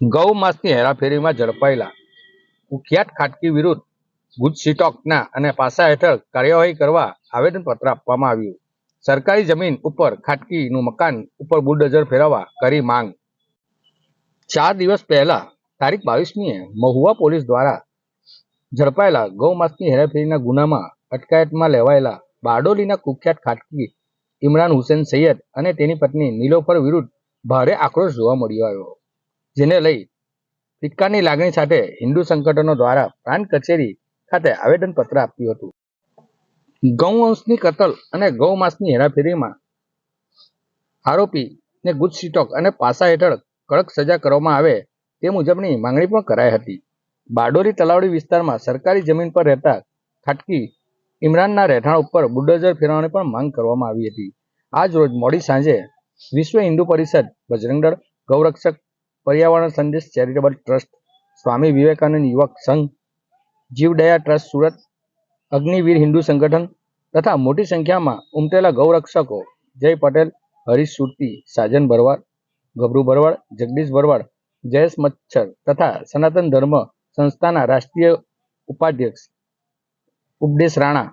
ગૌ માસની હેરાફેરીમાં ઝડપાયેલા. કુખ્યાત ખાટકી વિરુદ્ધ ગુજસીટોકના અને પાસા હેઠળ કાર્યવાહી કરવા આવેદનપત્ર આપવામાં આવ્યું. સરકારી જમીન ઉપર ખાટકીનું મકાન ઉપર બુલડોઝર ફેરવવા કરી માંગ. ચાર દિવસ પહેલા તારીખ બાવીસમીએ મહુવા પોલીસ દ્વારા ઝડપાયેલા ગૌ માસની હેરાફેરીના ગુનામાં અટકાયતમાં લેવાયેલા બારડોલીના કુખ્યાત ખાટકી ઇમરાન હુસેન સૈયદ અને તેની પત્ની નીલોફર વિરુદ્ધ ભારે આક્રોશ જોવા મળ્યો આવ્યો. જેને લઈ ફિટકારની લાગણી સાથે હિન્દુ સંગઠનો દ્વારા પ્રાંત કચેરી ખાતે આવેદનપત્ર આપ્યું હતું. ગૌવંશની કતલ અને ગૌ માસની હેરાફેરીમાં આરોપીને ગુજસીટોક અને પાસા હેઠળ કડક સજા કરવામાં આવે તે મુજબની માંગણી પણ કરાઈ હતી. બારડોલી તલાવડી વિસ્તારમાં સરકારી જમીન પર રહેતા ખાટકી ઇમરાનના રહેઠાણ ઉપર બુલડોઝર ફેરવવાની પણ માંગ કરવામાં આવી હતી. આજ રોજ મોડી સાંજે વિશ્વ હિન્દુ પરિષદ, બજરંગદળ, ગૌરક્ષક પર્યાવરણ સંદેશ ચેરિટેબલ ટ્રસ્ટ, સ્વામી વિવેકાનંદ યુવક સંઘ, જીવદયા ટ્રસ્ટ સુરત, અગ્નિવીર હિન્દુ સંગઠન તથા મોટી સંખ્યામાં ઉમટેલા ગૌરક્ષકો, જય પટેલ, હરીશ સુરતી, સાજન ભરવાડ ગભરુ ભરવાડ જગદીશ ભરવાડ જયેશ મચ્છર તથા સનાતન ધર્મ સંસ્થાના રાષ્ટ્રીય ઉપાધ્યક્ષ ઉપદેશ રાણા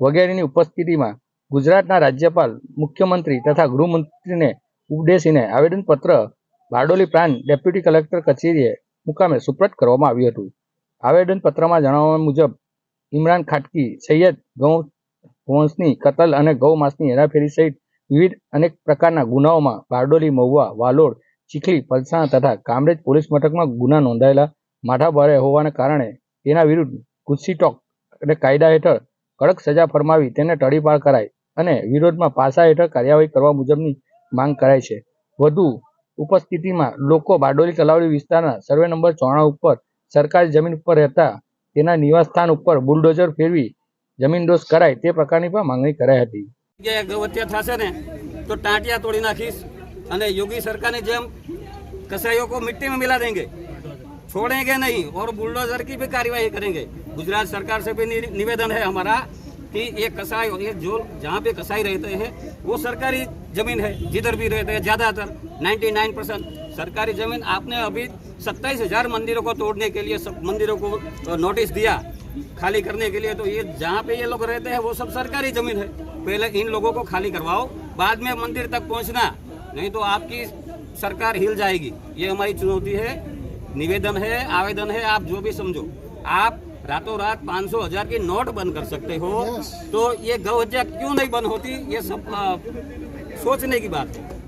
વગેરેની ઉપસ્થિતિમાં ગુજરાતના રાજ્યપાલ, મુખ્યમંત્રી તથા ગૃહમંત્રીને ઉપદેશીને આવેદનપત્ર બારડોલી પ્રાંત ડેપ્યુટી કલેક્ટર કચેરીએ મુકામે સુપ્રત કરવામાં આવ્યું હતું. આવેદનપત્રમાં જણાવ્યા મુજબ, ઇમરાન ખાટકી, સૈયદ ગૌ વંશની કતલ અને ગૌ માસની હેરાફેરી સહિત વિવિધ અનેક પ્રકારના ગુનાઓમાં બારડોલી, મહુવા, વાલોડ, ચીખલી, પલસાણા તથા કામરેજ પોલીસ મથકમાં ગુના નોંધાયેલા માથાભારે હોવાને કારણે તેના વિરુદ્ધ ગુસ્સીટોક અને કાયદા હેઠળ કડક સજા ફરમાવી તેને તડીપાર કરાય અને વિરોધમાં પાસા હેઠળ કાર્યવાહી કરવા મુજબની માંગ કરાઈ છે. વધુ ઉપસ્થિતિમાં લોકો બારડોલી તલાવડી વિસ્તારના સર્વે નંબર ચોણા ઉપર સરકારી જમીન ઉપર રહેતા તેના નિવાસસ્થાન ઉપર બુલડોઝર ફેરવી જમીનદોસ્ત કરાય તે પ્રકારની પણ માંગણી કરાઈ હતી જગ્યાએ ગૌહત્યા થશે ને તો ટાંટિયા તોડી નાખીશ અને યોગી સરકારની જેમ कसाईयों को मिट्टी में मिला देंगे छोड़ेंगे नहीं और बुलडोजर की भी कार्यवाही करेंगे गुजरात सरकार से भी नि- निवेदन है हमारा कि ये कसाई और ये जो जहाँ पे कसाई रहते हैं, वो सरकारी ज़मीन है, जिधर भी रहते हैं, ज़्यादातर 99 परसेंट सरकारी ज़मीन। आपने अभी सत्ताईस हज़ार मंदिरों को तोड़ने के लिए, सब मंदिरों को नोटिस दिया, खाली करने के लिए तो ये जहाँ पे ये लोग रहते हैं, वो सब सरकारी ज़मीन है। पहले इन लोगों को खाली करवाओ, बाद में मंदिर तक पहुँचना, नहीं तो आपकी सरकार हिल जाएगी। ये हमारी चुनौती है, निवेदन है, आवेदन है, आप जो भी समझो। आप रातों रात पाँच सौ हजार की नोट बंद कर सकते हो तो ये गौ हत्या क्यों नहीं बंद होती ये सब अ, सोचने की बात है